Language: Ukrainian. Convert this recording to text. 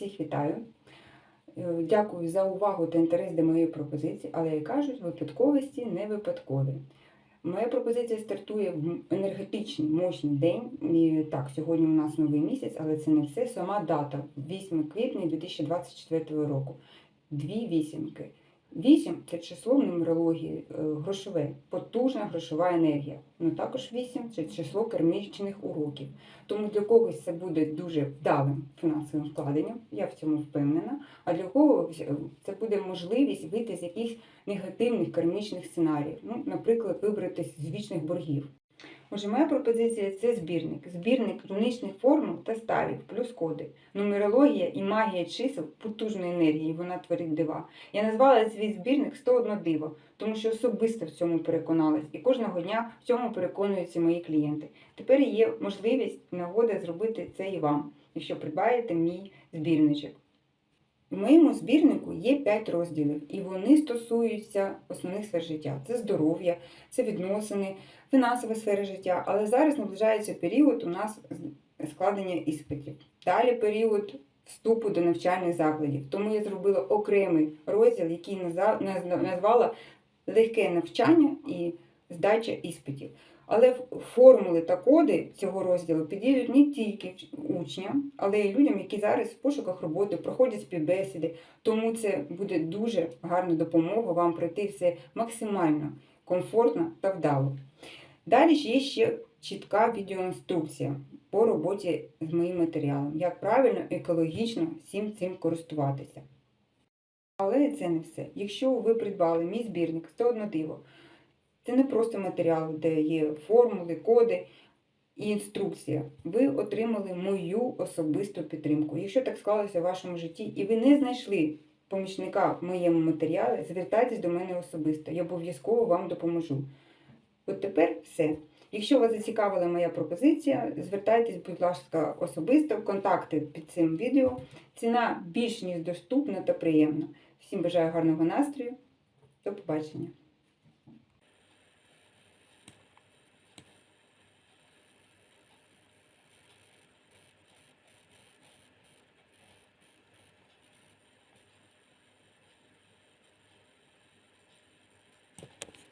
Всіх вітаю. Е, Дякую за увагу та інтерес до моєї пропозиції, але як кажуть, випадковості не випадкові. Моя пропозиція стартує в енергетичний мощний день. І так, сьогодні у нас новий місяць, але це не все. Сама дата 8 квітня 2024 року. Дві вісімки. Вісім це число в нумерології е, грошове, потужна грошова енергія. Ну також вісім це число кермічних уроків. Тому для когось це буде дуже вдалим фінансовим вкладенням, я в цьому впевнена. А для когось е, це буде можливість вийти з якихось негативних кермічних сценаріїв. Ну, наприклад, вибратися з вічних боргів. Отже, моя пропозиція це збірник. Збірник руничних формул та ставів, плюс коди. Нумерологія і магія чисел потужної енергії, вона творить дива. Я назвала свій збірник 101 диво, тому що особисто в цьому переконалась, і кожного дня в цьому переконуються мої клієнти. Тепер є можливість нагода зробити це і вам, якщо придбаєте мій збірничок. В моєму збірнику є 5 розділів, і вони стосуються основних сфер життя: це здоров'я, це відносини, фінансова сфера життя. Але зараз наближається період у нас складення іспитів. Далі період вступу до навчальних закладів. Тому я зробила окремий розділ, який назвала легке навчання і здача іспитів. Але формули та коди цього розділу підійдуть не тільки учням, але й людям, які зараз в пошуках роботи проходять співбесіди. Тому це буде дуже гарна допомога вам пройти все максимально комфортно та вдало. Далі ж є ще чітка відеоінструкція по роботі з моїм матеріалом, як правильно екологічно всім цим користуватися. Але це не все. Якщо ви придбали мій збірник 101 диво, це не просто матеріал, де є формули, коди і інструкція. Ви отримали мою особисту підтримку. Якщо так склалося в вашому житті, і ви не знайшли помічника в моєму матеріалі, звертайтесь до мене особисто. Я обов'язково вам допоможу. От тепер все. Якщо вас зацікавила моя пропозиція, звертайтесь, будь ласка, особисто, контакти під цим відео. Ціна більш ніж доступна та приємна. Всім бажаю гарного настрою. До побачення.